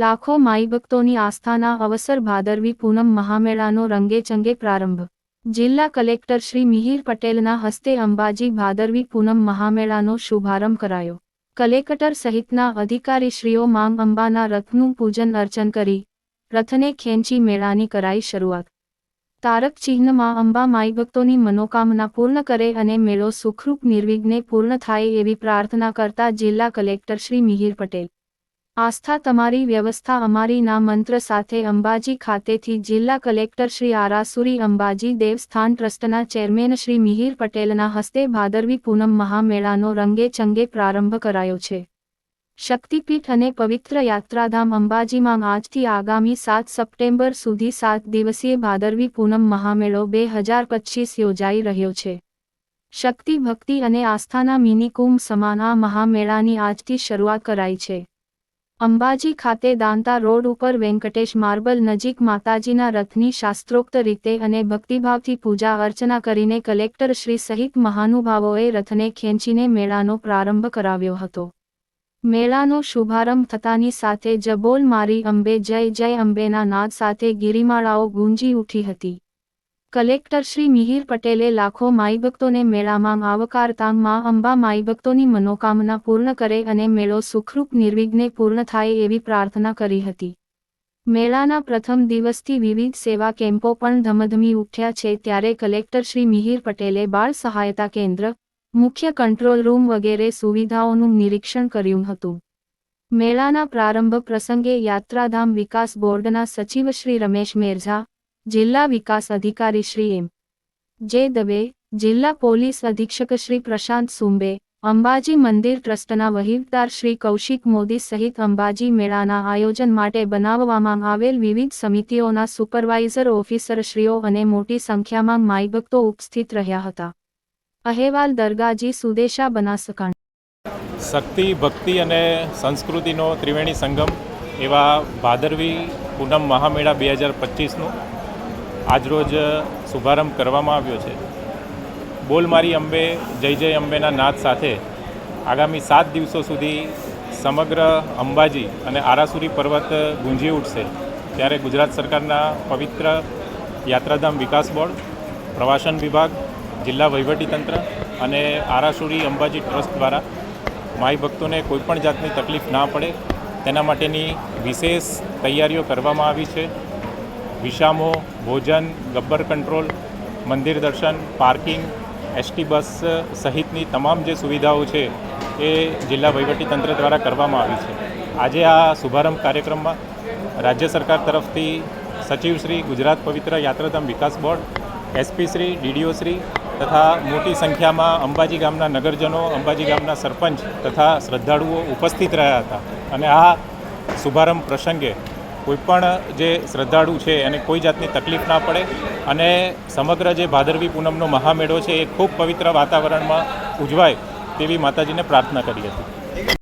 લાખો માઈ ભક્તોની આસ્થાના અવસર ભાદરવી પૂનમ મહામેળાનો રંગેચંગે પ્રારંભ. જિલ્લા કલેક્ટર શ્રી મિહિર પટેલના હસ્તે અંબાજી ભાદરવી પૂનમ મહામેળાનો શુભારંભ કરાયો. કલેક્ટર સહિતના અધિકારીશ્રીઓ માંગ અંબાના રથનું પૂજન અર્ચન કરી, રથને ખેંચી મેળાની કરાઈ શરૂઆત. તારક ચિહ્નમાં અંબા માઈ ભક્તોની મનોકામના પૂર્ણ કરે અને મેળો સુખરૂપ, નિર્વિઘ્ને પૂર્ણ થાય એવી પ્રાર્થના કરતા જિલ્લા કલેક્ટર શ્રી મિહિર પટેલ. આસ્થા તમારી વ્યવસ્થા અમારીના મંત્ર સાથે અંબાજી ખાતેથી જિલ્લા કલેક્ટર શ્રી આરાસુરી અંબાજી દેવસ્થાન ટ્રસ્ટના ચેરમેન શ્રી મિહિર પટેલના હસ્તે ભાદરવી પૂનમ મહામેળાનો રંગે ચંગે પ્રારંભ કરાયો છે. શક્તિપીઠ અને પવિત્ર યાત્રાધામ અંબાજીમાં આજથી આગામી સાત સપ્ટેમ્બર સુધી સાત દિવસીય ભાદરવી પૂનમ મહામેળો બે હજાર પચીસ યોજાઈ રહ્યો છે. શક્તિ ભક્તિ અને આસ્થાના મિનિકુંભ સમાન આ મહામેળાની આજથી શરૂઆત કરાઈ છે. અંબાજી ખાતે દાંતા રોડ ઉપર વેંકટેશ માર્બલ નજીક માતાજીના રથની શાસ્ત્રોક્ત રીતે અને ભક્તિભાવથી પૂજા અર્ચના કરીને કલેક્ટર શ્રી સહિત મહાનુભાવોએ રથને ખેંચીને મેળાનો પ્રારંભ કરાવ્યો હતો. મેળાનો શુભારંભ થતાની સાથે જબોલ મારી અંબે જય જય અંબેના નાદ સાથે ગિરિમાળાઓ ગુંજી ઉઠી હતી. કલેક્ટર શ્રી મિહિર પટેલે લાખો માઈભક્તોને મેળામાં આવકારતા માં અંબા માઈભક્તોની મનોકામના પૂર્ણ કરે અને મેળો સુખરૂપ નિર્વિઘ્ને પૂર્ણ થાય એવી પ્રાર્થના કરી હતી. મેળાના પ્રથમ દિવસથી વિવિધ સેવા કેમ્પો પણ ધમધમી ઉઠ્યા છે ત્યારે કલેક્ટર શ્રી મિહિર પટેલે બાળ સહાયતા કેન્દ્ર, મુખ્ય કંટ્રોલ રૂમ વગેરે સુવિધાઓનું નિરીક્ષણ કર્યું હતું. મેળાના પ્રારંભ પ્રસંગે યાત્રાધામ વિકાસ બોર્ડના સચિવ શ્રી રમેશ મેરઝા જિલ્લા વિકાસ અધિકારી શ્રી એમ. જે દવે, જિલ્લા પોલીસ અધિક્ષક શ્રી પ્રશાંત સુંબે, અંબાજી મંદિર ટ્રસ્ટના વહીવટદાર શ્રી કૌશિક મોદી સહિત અંબાજી મેળાના આયોજન માટે બનાવવામાં આવેલ વિવિધ સમિતિઓના સુપરવાઇઝર ઓફિસરશ્રીઓ અને મોટી સંખ્યામાં માઈભક્તો ઉપસ્થિત રહ્યા હતા. અહેવાલ દરગાજી સુદેશા બનાસકાંઠા. શક્તિ, ભક્તિ અને સંસ્કૃતિનો ત્રિવેણી સંગમ એવા ભાદરવી પૂનમ મહામેળા બે હજાર પચીસનું આજરોજ શુભારંભ કરવામાં આવ્યો છે. બોલ મારી અંબે, જય જય અંબેના નાદ સાથે આગામી સાત દિવસો સુધી સમગ્ર અંબાજી અને આરાસુરી પર્વત ગુંજી ઉઠશે. ત્યારે ગુજરાત સરકારના પવિત્ર યાત્રાધામ વિકાસ બોર્ડ, પ્રવાસન વિભાગ, જિલ્લા વહીવટીતંત્ર અને આરાસુરી અંબાજી ટ્રસ્ટ દ્વારા માઈ ભક્તોને કોઈપણ જાતની તકલીફ ના પડે, તેના માટેની વિશેષ તૈયારીઓ કરવામાં આવી છે. વિશામો, ભોજન, ગબ્બર કંટ્રોલ, મંદિર દર્શન, પાર્કિંગ, એસટી બસ સહિતની તમામ જે સુવિધાઓ છે એ જિલ્લા વહીવટીતંત્ર દ્વારા કરવામાં આવી છે. આજે આ શુભારંભ કાર્યક્રમમાં રાજ્ય સરકાર તરફથી સચિવ શ્રી ગુજરાત પવિત્ર યાત્રાધામ વિકાસ board, SP Shri, DDO Shri તથા મોટી સંખ્યામાં અંબાજી ગામના નગરજનો, અંબાજી ગામના સરપંચ તથા શ્રદ્ધાળુઓ ઉપસ્થિત રહ્યા હતા. અને આ શુભારંભ પ્રસંગે કોઈપણ જે શ્રદ્ધાળુ છે, એને કોઈ જાતની તકલીફ ના પડે અને સમગ્ર જે ભાદરવી પૂનમનો મહામેળો છે, એ ખૂબ પવિત્ર વાતાવરણમાં ઉજવાય તેવી માતાજીને પ્રાર્થના કરી હતી.